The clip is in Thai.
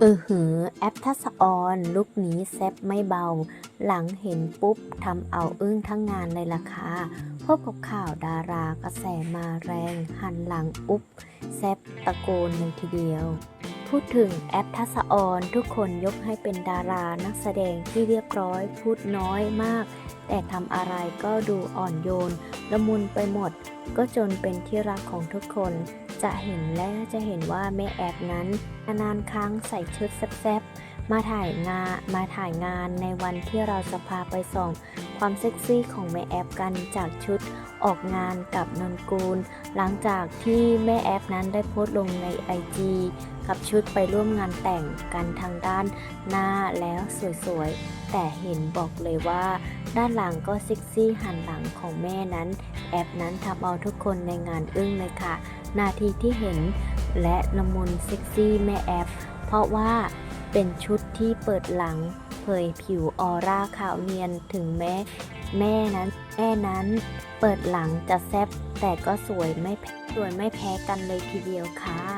เออหือ แอปทัศออนลุกนี้แซบไม่เบา หลังเห็นปุ๊บทำเอาอึ้งทั้งงานเลยล่ะค่ะพบกับข่าวดารากระแสมาแรง หันหลังอุ๊บแซบตะโกนเลยทีเดียว พูดถึงแอปทัศออนทุกคนยกให้เป็นดารานักแสดงที่เรียบร้อย พูดน้อยมาก แต่ทำอะไรก็ดูอ่อนโยนละมุนไปหมด ก็จนเป็นที่รักของทุกคน จะเห็นและจะเห็นว่าแม่แอบนั้นนานๆครั้งใส่ชุดแซ่บๆ มาถ่ายงานมาถ่ายงานในวันที่เราจะพาไปส่องความเซ็กซี่ของแม่แอปกันจากชุดออกงานกับนนกูล หลังจากที่แม่แอปนั้นได้โพสต์ลงใน IG กับชุดไปร่วมงานแต่งกันทางด้านหน้าแล้วสวยๆ แต่เห็นบอกเลยว่า ด้านหลังก็เซ็กซี่หันหลังของแม่นั้น แอปนั้นทำเอาทุกคนในงานอึ้งเลยค่ะ นาทีที่เห็นและละมุนเซ็กซี่แม่แอปเพราะว่า เป็นชุดที่เปิดหลัง เผยผิวออร่าขาวเนียนถึงแม้แม่นั้นแม่นั้น เปิดหลังจะแซบแต่ก็สวยไม่แพ้สวยไม่แพ้กันเลยทีเดียวค่ะ